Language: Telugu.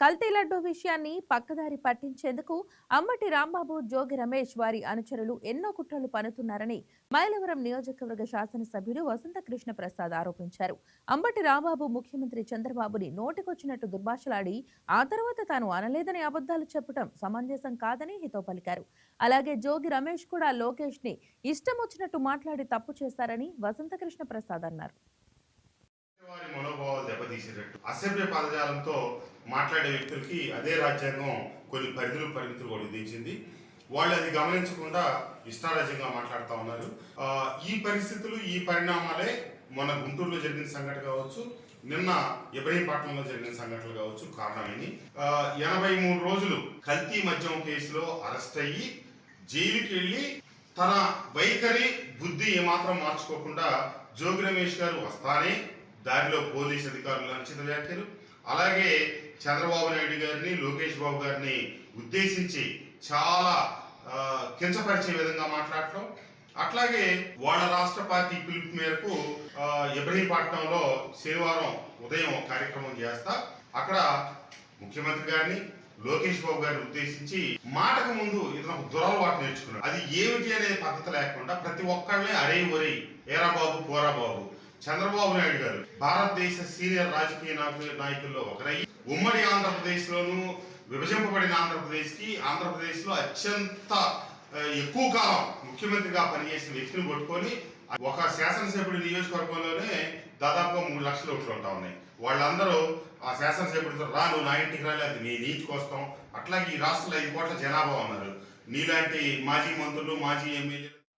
కల్తీ లడ్డు విషయాన్ని పక్కదారి పట్టించేందుకు అమ్మటి రాంబాబు జోగి రమేష్ వారి అనుచరులు ఎన్నో కుట్రలు పనుతున్నారని మైలవరం నియోజకవర్గ శాసనసభ్యులు వసంత కృష్ణ ప్రసాద్ ఆరోపించారు. అంబటి రాంబాబు ముఖ్యమంత్రి చంద్రబాబుని నోటికొచ్చినట్టు దుర్భాషలాడి ఆ తర్వాత తాను అనలేదని అబద్ధాలు చెప్పడం సమంజసం కాదని హితో పలికారు. అలాగే జోగి రమేష్ కూడా లోకేష్ని ఇష్టం వచ్చినట్టు మాట్లాడి తప్పు చేశారని వసంత కృష్ణ ప్రసాద్ అన్నారు. మనోభావాలు దెబ్బతీసేటట్టు అసభ్య పదజాలంతో మాట్లాడే వ్యక్తులకి అదే రాజ్యాంగం కొన్ని పరిధులు పరిమితులు కూడా విధించింది. వాళ్ళు అది గమనించకుండా ఇష్టారాజ్యంగా మాట్లాడుతూ ఉన్నారు. ఈ పరిస్థితులు ఈ పరిణామాలే మన గుంటూరులో జరిగిన సంఘటన కావచ్చు నిన్న ఇబ్రహీంపట్నంలో జరిగిన సంఘటనలు కావచ్చు కారణమైంది ఎనభై మూడు రోజులు కల్తీ మద్యం కేసులో అరెస్ట్ అయ్యి జైలుకి వెళ్ళి తన వైఖరి బుద్ధి ఏమాత్రం మార్చుకోకుండా జోగి రమేష్ గారు వస్తానే దారిలో పోలీస్ అధికారులు అనుచిత వ్యాఖ్యలు అలాగే చంద్రబాబు నాయుడు గారిని లోకేష్ బాబు గారిని ఉద్దేశించి చాలా కించపరిచే విధంగా మాట్లాడటం. అట్లాగే వాళ్ళ రాష్ట్ర పార్టీ పిలుపు మేరకు ఇబ్రహీంపట్నంలో శనివారం ఉదయం కార్యక్రమం చేస్తా. అక్కడ ముఖ్యమంత్రి గారిని లోకేష్ బాబు గారిని ఉద్దేశించి మాటకు ముందు ఇతను ఒక దురలవాటు నేర్చుకున్నాడు. అది ఏమిటి అనే పద్ధతి లేకుండా ప్రతి ఒక్కళ్ళని అరే ఒరే ఏరా బాబు పోరా బాబు చంద్రబాబు నాయుడు గారు భారతదేశ సీనియర్ రాజకీయ నాయకుల నాయకుల్లో ఒకరై ఉమ్మడి ఆంధ్రప్రదేశ్ లోను విభజింపబడిన ఆంధ్రప్రదేశ్కి ఆంధ్రప్రదేశ్లో అత్యంత ఎక్కువ కాలం ముఖ్యమంత్రిగా పనిచేసిన వ్యక్తిని పట్టుకొని ఒక శాసనసభ్యుడి నియోజకవర్గంలోనే దాదాపుగా మూడు లక్షల ఓట్లు ఉంటా ఉన్నాయి. వాళ్ళందరూ ఆ శాసనసభ్యుడితో రా నువ్వు నా ఇంటికి రాలే అది నీ నీటికి వస్తాం అట్లాగే ఈ రాష్ట్రంలో ఐదు కోట్ల జనాభా ఉన్నారు. నీలాంటి మాజీ మంత్రులు మాజీ ఎమ్మెల్యేలు